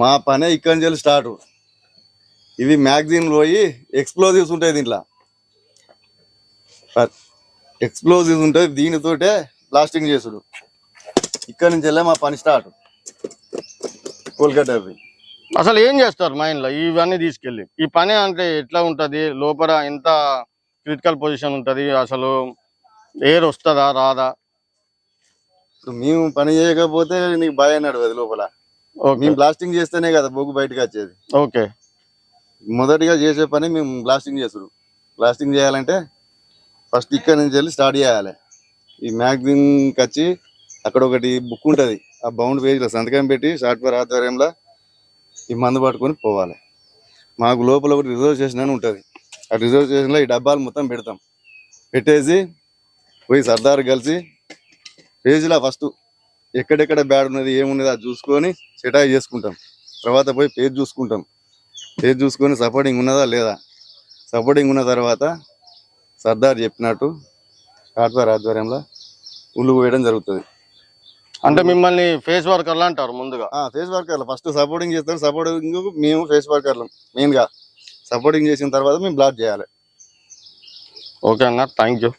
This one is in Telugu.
మా పనే ఇక్కడి నుంచి స్టార్ట్. ఇవి మ్యాగజైన్ పోయి ఎక్స్ప్లోజివ్స్ ఉంటాయి దీంట్లో. ఎక్స్ప్లోజివ్స్ ఉంటాయి దీనితోటే బ్లాస్టింగ్ చేసుడు. ఇక్కడి నుంచి వెళ్ళే మా పని స్టార్ట్ కోల్కతా అసలు ఏం చేస్తారు మైండ్లో? ఇవన్నీ తీసుకెళ్ళి. ఈ పని అంటే ఎట్లా ఉంటది? లోపల ఎంత క్రిటికల్ పొజిషన్ ఉంటది? అసలు ఎయిర్ వస్తుందా రాదా? మేము పని చేయకపోతే నీకు భయం నడవదు లోపల. మేము బ్లాస్టింగ్ చేస్తేనే కదా బొగ్గు బయటకు వచ్చేది. ఓకే. మొదటిగా చేసే పని మేము బ్లాస్టింగ్ చేసుడు బ్లాస్టింగ్ చేయాలంటే ఫస్ట్ ఇక్కడ నుంచి వెళ్ళి స్టార్ట్ చేయాలి. ఈ మ్యాగజిన్కి వచ్చి అక్కడ ఒకటి బుక్ ఉంటుంది. ఆ బౌండ్ పేజ్లో సంతకం పెట్టి సాఫ్ట్వేర్ ఆధ్వర్యంలో ఈ మందు పట్టుకొని పోవాలి. మాకు లోపల ఒకటి రిజర్వేషన్ అని ఉంటుంది. ఆ రిజర్వేషన్లో ఈ డబ్బాలు మొత్తం పెడతాం. పెట్టేసి పోయి సర్దార్ కలిసి పేజీలో ఫస్ట్ ఎక్కడెక్కడ బ్యాడ్ ఉన్నది ఏమున్నది అది చూసుకొని సెటాయి చేసుకుంటాం. తర్వాత పోయి పేజ్ చూసుకుంటాం. పేజ్ చూసుకొని సపోర్టింగ్ ఉన్నదా లేదా? సపోర్టింగ్ ఉన్న తర్వాత సర్దార్ చెప్పినట్టు సాఫ్ట్వేర్ ఆధ్వర్యంలో ఉల్లు వేయడం జరుగుతుంది. అంటే మిమ్మల్ని ఫేస్ వర్కర్లు అంటారు ముందుగా? ఫేస్ వర్కర్లు. ఫస్ట్ సపోర్టింగ్ చేస్తారు. సపోర్టింగ్ మేము ఫేస్ వర్కర్లు మెయిన్గా. సపోర్టింగ్ చేసిన తర్వాత మేము బ్లాక్ చేయాలి. ఓకే అన్న థ్యాంక్ యూ.